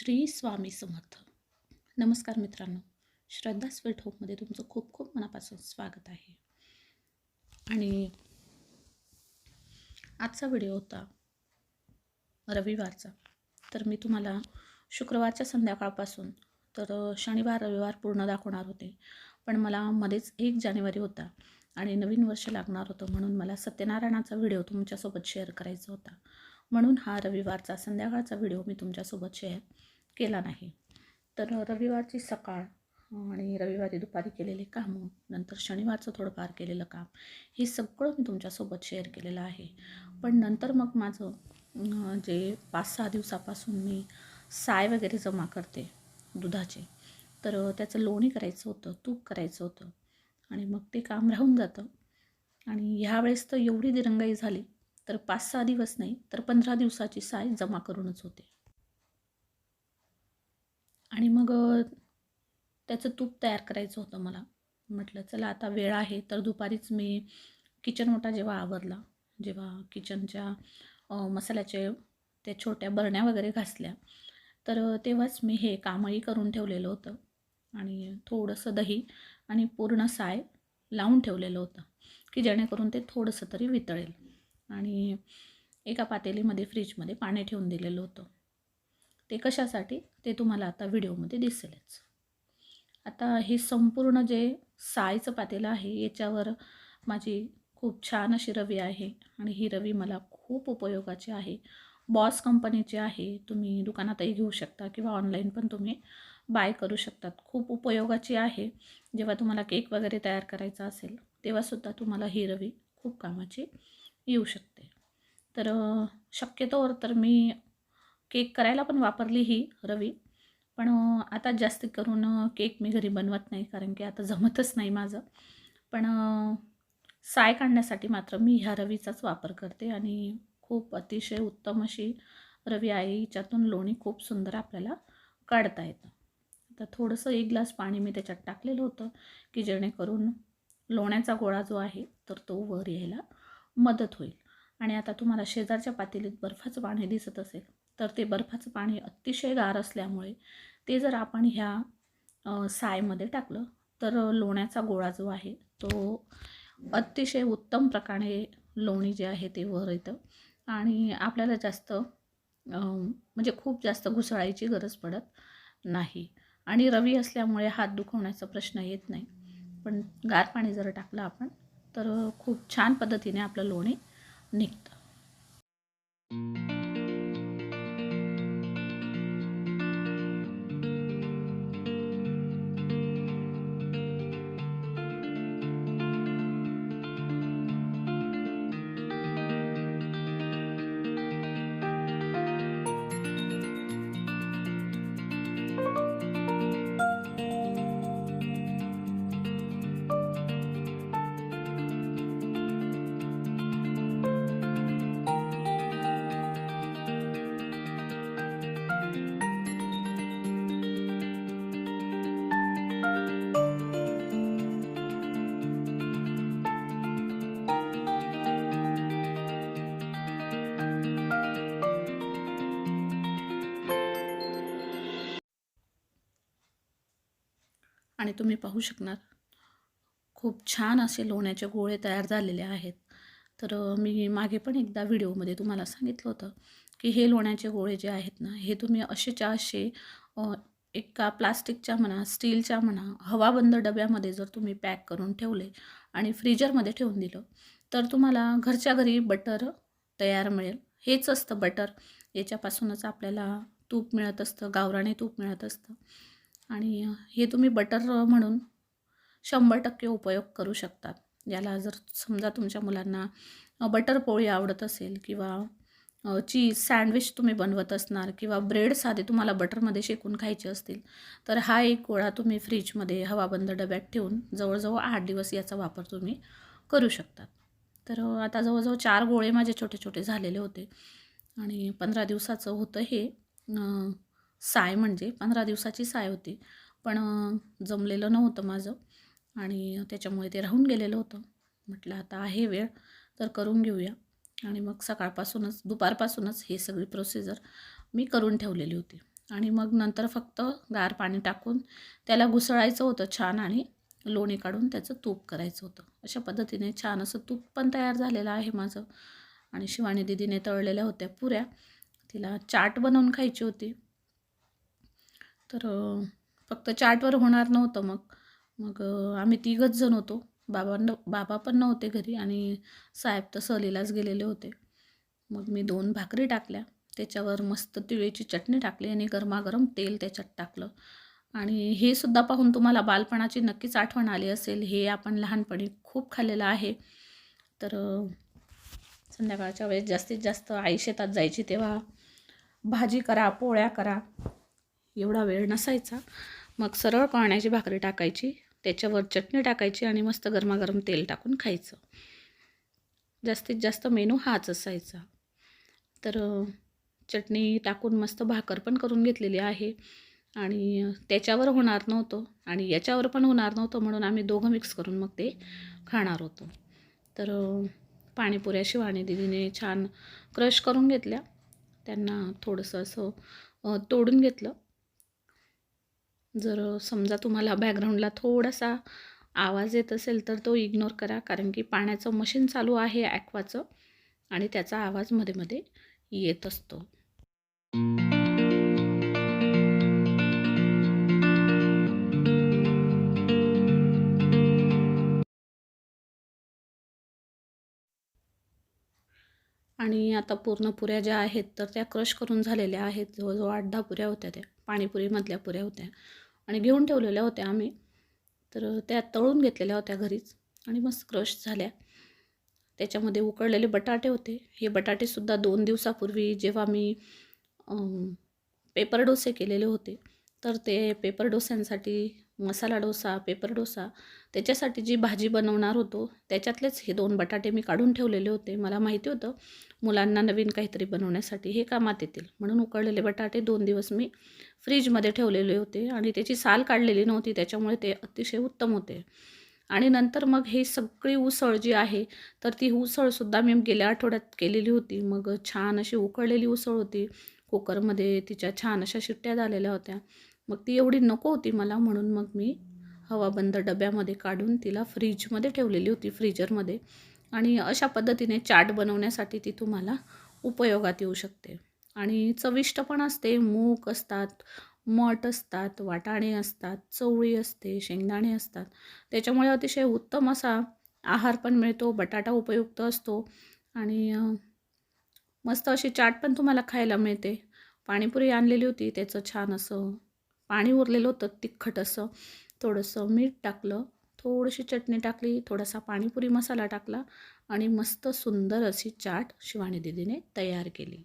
श्री स्वामी समर्थ. नमस्कार मित्रांनो. श्रद्धा स्वीट होपमध्ये तुमचं खूप खूप मनापासून स्वागत आहे. आणि आजचा व्हिडिओ होता रविवारचा. तर मी तुम्हाला शुक्रवारच्या संध्याकाळपासून तर शनिवार रविवार पूर्ण दाखवणार होते. पण मला मध्येच एक जानेवारी होता आणि नवीन वर्ष लागणार होतं म्हणून मला सत्यनारायणाचा व्हिडिओ तुमच्यासोबत शेअर करायचा होता. म्हणून हा रविवारचा संध्याकाळचा व्हिडिओ मी तुमच्यासोबत शेअर केला नाही. तर रविवारची सकाळ आणि रविवारी दुपारी केलेले कामं नंतर शनिवारचं थोडंफार केलेलं काम हे सगळं मी तुमच्यासोबत शेअर केलेलं आहे. पण नंतर मग माझं जे पाच सहा दिवसापासून मी साय वगैरे जमा करते दुधाचे तर त्याचं लोणी करायचं होतं तूप करायचं होतं आणि मग ते काम राहून जातं. आणि ह्यावेळेस तर एवढी दिरंगाई झाली तर पाच सहा दिवस नाही तर पंधरा दिवसाची साय जमा करूनच होते. आणि मग त्याचं तूप तयार करायचं होतं मला. म्हटलं चला आता वेळ आहे. तर दुपारीच मी किचन ओटा जेव्हा आवरला जेव्हा किचनच्या मसाल्याचे त्या छोट्या बरण्या वगैरे घासल्या तर तेव्हाच मी हे कामही करून ठेवलेलं होतं. आणि थोडंसं दही आणि पूर्ण साय लावून ठेवलेलं होतं की जेणेकरून ते थोडंसं तरी वितळेल. आणि एका पातेलीमध्ये फ्रीजमध्ये पाणी ठेवून दिलेलं होतं. ते कशासाठी ते तुम्हाला आता व्हिडिओमध्ये दिसेलच. आता हे संपूर्ण जे सायचं पातेलं आहे याच्यावर माझी खूप छान अशी रवी आहे आणि ही रवी मला खूप उपयोगाची आहे. बॉस कंपनीची आहे तुम्ही दुकानातही घेऊ शकता किंवा ऑनलाईन पण तुम्ही बाय करू शकतात. खूप उपयोगाची आहे. जेव्हा तुम्हाला केक वगैरे तयार करायचा असेल तेव्हासुद्धा तुम्हाला ही रवी खूप कामाची येऊ शकते. तर शक्यतोवर तर मी केक करायला पण वापरली ही रवी. पण आता जास्त करून केक मी घरी बनवत नाही कारण की आता जमतच नाही माझं. पण साय काढण्यासाठी मात्र मी ह्या रवीचाच वापर करते आणि खूप अतिशय उत्तम अशी रवी आहे. हिच्यातून लोणी खूप सुंदर आपल्याला काढता येतं. आता थोडंसं एक ग्लास पाणी मी त्याच्यात टाकलेलं होतं की जेणेकरून लोण्याचा गोळा जो आहे तर तो वर यायला मदत होईल. आणि आता तुम्हाला शेजारच्या पातेलीत बर्फाचं पाणी दिसत असेल तर ते बर्फाचं पाणी अतिशय गार असल्यामुळे ते जर आपण ह्या सायमध्ये टाकलं तर लोण्याचा गोळा जो आहे तो अतिशय उत्तम प्रकारे लोणी जे आहे ते वर येतं. आणि आपल्याला जास्त म्हणजे खूप जास्त घुसळायची गरज पडत नाही. आणि रवी असल्यामुळे हात दुखवण्याचा प्रश्न येत नाही. पण गार पाणी जर टाकलं आपण तर खूप छान पद्धतीने आपलं लोणी निघतं. आणि तुम्ही पाहू शकणार. खूप छान असे लोण्याचे गोळे तयार झालेले आहेत. तर मी मागे पण एकदा व्हिडिओमध्ये तुम्हाला सांगितलं होतं की हे लोण्याचे गोळे जे आहेत ना हे तुम्ही असेच्या असे चारशे एका प्लास्टिकच्या म्हणा स्टीलच्या म्हणा हवाबंद डब्यामध्ये जर तुम्ही पॅक करून ठेवले आणि फ्रीजरमध्ये ठेवून दिलं तर तुम्हाला घरच्या घरी बटर तयार मिळेल. हेच असतं बटर. याच्यापासूनच आपल्याला तूप मिळत असतं गावराने तूप मिळत असतं. आणि हे तुम्ही बटर म्हणून शंभर टक्के उपयोग करू शकतात. याला जर समजा तुमच्या मुलांना बटर पोळी आवडत असेल किंवा चीज सँडविच तुम्ही बनवत असणार किंवा ब्रेड साधे तुम्हाला बटरमध्ये शेकून खायचे असतील तर हा एक गोळा तुम्ही फ्रीजमध्ये हवाबंद डब्यात ठेवून जवळजवळ आठ दिवस याचा वापर तुम्ही करू शकतात. तर आता जवळजवळ चार गोळे माझे छोटे छोटे झालेले होते आणि पंधरा दिवसाचं होतं हे. साय म्हणजे पंधरा दिवसाची साय होती. पण जमलेलं नव्हतं माझं. आणि त्याच्यामुळे ते राहून गेलेलं होतं. म्हटलं आता आहे वेळ तर करून घेऊया. आणि मग सकाळपासूनच दुपारपासूनच हे सगळी प्रोसिजर मी करून ठेवलेली होती. आणि मग नंतर फक्त गार पाणी टाकून त्याला घुसळायचं होतं छान आणि लोणी काढून त्याचं तूप करायचं होतं. अशा पद्धतीने छान असं तूप पण तयार झालेलं आहे माझं. आणि शिवानी दिदीने तळलेल्या होत्या पुऱ्या. तिला चाट बनवून खायची होती. तर फक्त चाटवर होणार नव्हतं मग. मग आम्ही तिघच जण होतो. बाबा न बाबा पण नव्हते घरी आणि साहेब तर सहलीलाच गेलेले होते. मग मी दोन भाकरी टाकल्या. त्याच्यावर मस्त तिळीची चटणी टाकली आणि गरमागरम तेल त्याच्यात टाकलं. आणि हे सुद्धा पाहून तुम्हाला बालपणाची नक्कीच आठवण आली असेल. हे आपण लहानपणी खूप खाल्लेलं आहे. तर संध्याकाळच्या वेळेस जास्तीत जास्त आई शेतात जायची तेव्हा भाजी करा पोळ्या करा. एवढा वेळ नसायचा. मग सरळ पाण्याची भाकरी टाकायची त्याच्यावर चटणी टाकायची आणि मस्त गरमागरम तेल टाकून खायचं. जास्तीत जास्त मेनू हाच असायचा. तर चटणी टाकून मस्त भाकर पण करून घेतलेली आहे आणि त्याच्यावर होणार नव्हतं आणि याच्यावर पण होणार नव्हतं म्हणून आम्ही दोघं मिक्स करून मग ते खाणार होतो. तर पाणीपुऱ्या शिवानी दिदीने छान क्रश करून घेतल्या. त्यांना थोडंसं असं तोडून घेतलं. जर समजा तुम्हाला बॅकग्राऊंडला थोडासा आवाज येत असेल तर तो इग्नोर करा. कारण की पाण्याचं मशीन चालू आहे ॲक्वाचं आणि त्याचा आवाजमध्ये मध्ये येत असतो. आणि आता पूर्ण पुऱ्या ज्या आहेत तर त्या क्रश करून झालेल्या आहेत. जवळजवळ आठ दहा पुऱ्या होत्या त्या. पाणीपुरीमधल्या पुऱ्या होत्या. आणि घेऊन ठेवलेल्या होत्या आम्ही. तर त्या तळून घेतलेल्या होत्या घरीच. आणि मस्त क्रश झाल्या. त्याच्यामध्ये उकळलेले बटाटे होते. हे बटाटेसुद्धा दोन दिवसापूर्वी जेव्हा मी पेपर डोसे केलेले होते. तर ते पेपर डोस्यांसाठी मसाला डोसा पेपर डोसा त्याच्यासाठी जी भाजी बनवणार होतो त्याच्यातलेच हे दोन बटाटे मी काढून ठेवलेले होते. मला माहिती होतं मुलांना नवीन काहीतरी बनवण्यासाठी हे कामात येतील. म्हणून उकळलेले बटाटे दोन दिवस मी फ्रीजमध्ये ठेवलेले होते आणि त्याची साल काढलेली नव्हती त्याच्यामुळे ते अतिशय उत्तम होते. आणि नंतर मग हे सगळी उसळ जी आहे तर ती उसळसुद्धा मी गेल्या आठवड्यात केलेली होती. मग छान अशी उकळलेली उसळ होती. कुकरमध्ये तिच्या छान अशा शिट्ट्या झालेल्या होत्या. मग ती एवढी नको होती मला म्हणून मग मी हवाबंद डब्यामध्ये काढून तिला फ्रीजमध्ये ठेवलेली होती फ्रीजरमध्ये. आणि अशा पद्धतीने चाट बनवण्यासाठी ती तुम्हाला उपयोगात येऊ शकते. आणि चविष्ट पण असते मूग असतात मठ असतात वाटाणे असतात चवळी असते शेंगदाणे असतात. त्याच्यामुळे अतिशय उत्तम असा आहार पण मिळतो बटाटा उपयुक्त असतो. आणि मस्त अशी चाट पण तुम्हाला खायला मिळते. पाणीपुरी आणलेली होती त्याचं छान असं पाणी उरलेलं होतं तिखट असं थोडंसं मीठ टाकलं थोडीशी चटणी टाकली थोडासा पाणीपुरी मसाला टाकला आणि मस्त सुंदर अशी चाट शिवानी दिदीने तयार केली.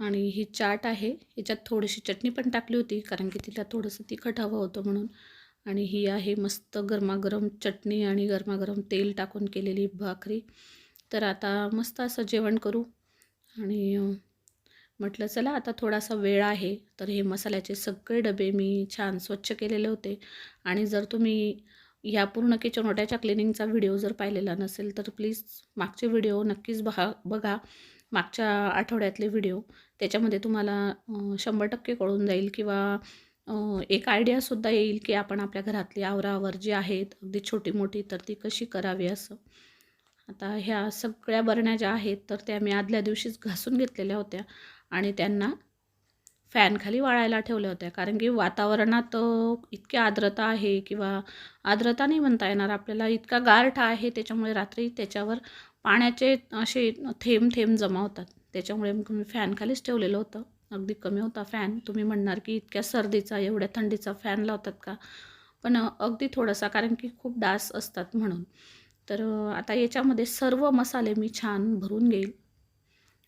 आणि ही चाट आहे. याच्यात थोडीशी चटणी पण टाकली होती कारण की तिला थोडंसं तिखट हवं होतं म्हणून. आणि ही आहे मस्त गरमागरम चटणी आणि गरमागरम तेल टाकून केलेली भाकरी. तर आता मस्त असं जेवण करू. आणि म्हटलं चला आता थोडासा वेळ आहे. तर हे मसाल्याचे सगळे डबे मी छान स्वच्छ केलेले होते. आणि जर तुम्ही या पूर्ण किचन ओट्याच्या क्लिनिंगचा व्हिडिओ जर पाहिलेला नसेल तर प्लीज मागचे व्हिडिओ नक्कीच बघा बघा. मागच्या आठवड्यातले व्हिडिओ त्याच्यामध्ये तुम्हाला शंभर टक्के कळून जाईल किंवा एक आयडियासुद्धा येईल की आपण आपल्या घरातली आवरावर जी आहेत अगदी छोटी मोठी तर ती कशी करावी असं. आता ह्या सगळ्या बरण्या ज्या आहेत तर त्या मी आदल्या दिवशीच घासून घेतलेल्या होत्या आणि त्यांना फॅनखाली वाळायला ठेवल्या होत्या. कारण की वातावरणात इतकी आर्द्रता आहे किंवा आर्द्रता नाही म्हणता येणार आपल्याला इतका गारठा आहे त्याच्यामुळे रात्री त्याच्यावर पाण्याचे असे थेंब थेंब जमा होतात. त्याच्यामुळे मी फॅनखालीच ठेवलेलं होतं. अगदी कमी होता फॅन तुम्ही म्हणणार की इतक्या सर्दीचा एवढ्या थंडीचा फॅन लावतात का? पण अगदी थोडासा कारण की खूप डास असतात म्हणून. तर आता याच्यामध्ये सर्व मसाले मी छान भरून घेईल.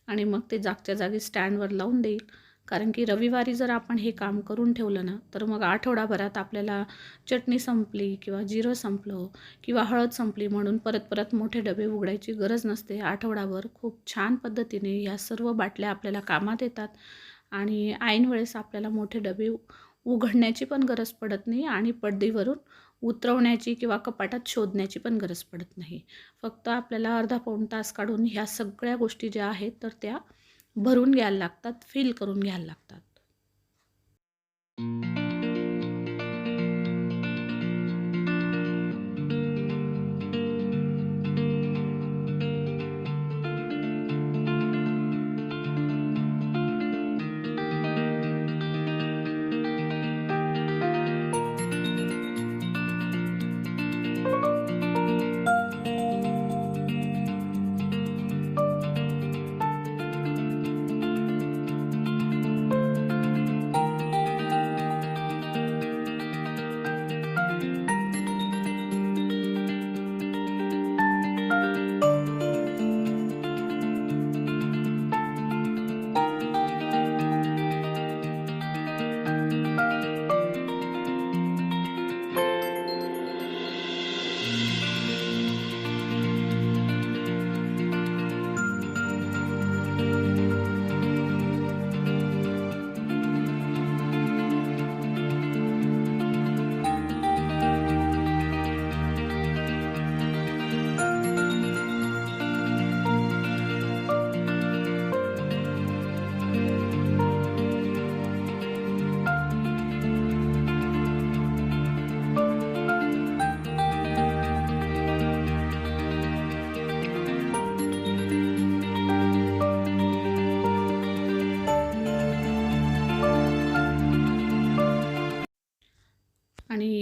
आणि मग ते जागच्या जागी स्टँडवर लावून देईल. कारण की रविवारी जर आपण हे काम करून ठेवलं ना तर मग आठवडाभरात आपल्याला चटणी संपली किंवा जिरं संपलं किंवा हळद संपली म्हणून परत परत मोठे डबे उघडायची गरज नसते. आठवडाभर खूप छान पद्धतीने या सर्व बाटल्या आपल्याला कामात येतात आणि ऐन वेळेस आपल्याला मोठे डबे उघडण्याची पण गरज पडत नाही आणि पडदीवरून उतरवण्याची किंवा कपाटात शोधण्याची पण गरज पडत नाही. फक्त आपल्याला अर्धा पाऊण तास काढून ह्या सगळ्या गोष्टी ज्या आहेत तर त्या भरून घ्यायला लागतात फिल करून घ्यायला लागतात.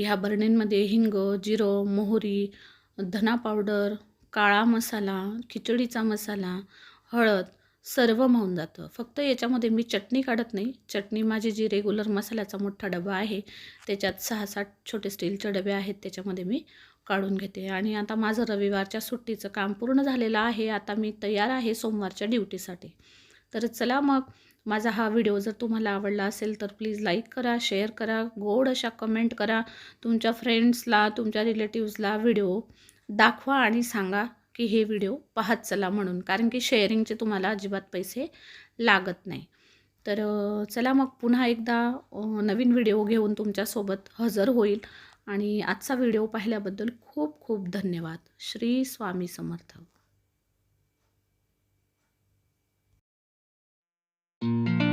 ह्या बरणींमध्ये हिंग जिरं मोहरी धना पावडर काळा मसाला खिचडीचा मसाला हळद सर्व मावून जातं. फक्त याच्यामध्ये मी चटणी काढत नाही. चटणी माझी जी रेग्युलर मसाल्याचा मोठा डबा आहे त्याच्यात सहा सात छोटे स्टीलचे डबे आहेत त्याच्यामध्ये मी काढून घेते. आणि आता माझं रविवारच्या सुट्टीचं काम पूर्ण झालेलं आहे. आता मी तयार आहे सोमवारच्या ड्युटीसाठी. तर चला मग माझा हा व्हिडिओ जर तुम्हाला आवडला असेल तर प्लीज लाईक करा शेअर करा गोड अशा कमेंट करा. तुमच्या फ्रेंड्सला तुमच्या रिलेटिव्सला व्हिडिओ दाखवा आणि सांगा की हे व्हिडिओ पाहत चला म्हणून कारण की शेअरिंगचे तुम्हाला अजिबात पैसे लागत नाही. तर चला मग पुन्हा एकदा नवीन व्हिडिओ घेऊन तुमच्यासोबत हजर होईल. आणि आजचा व्हिडिओ पाहिल्याबद्दल खूप खूप धन्यवाद. श्री स्वामी समर्थ. Mm-hmm.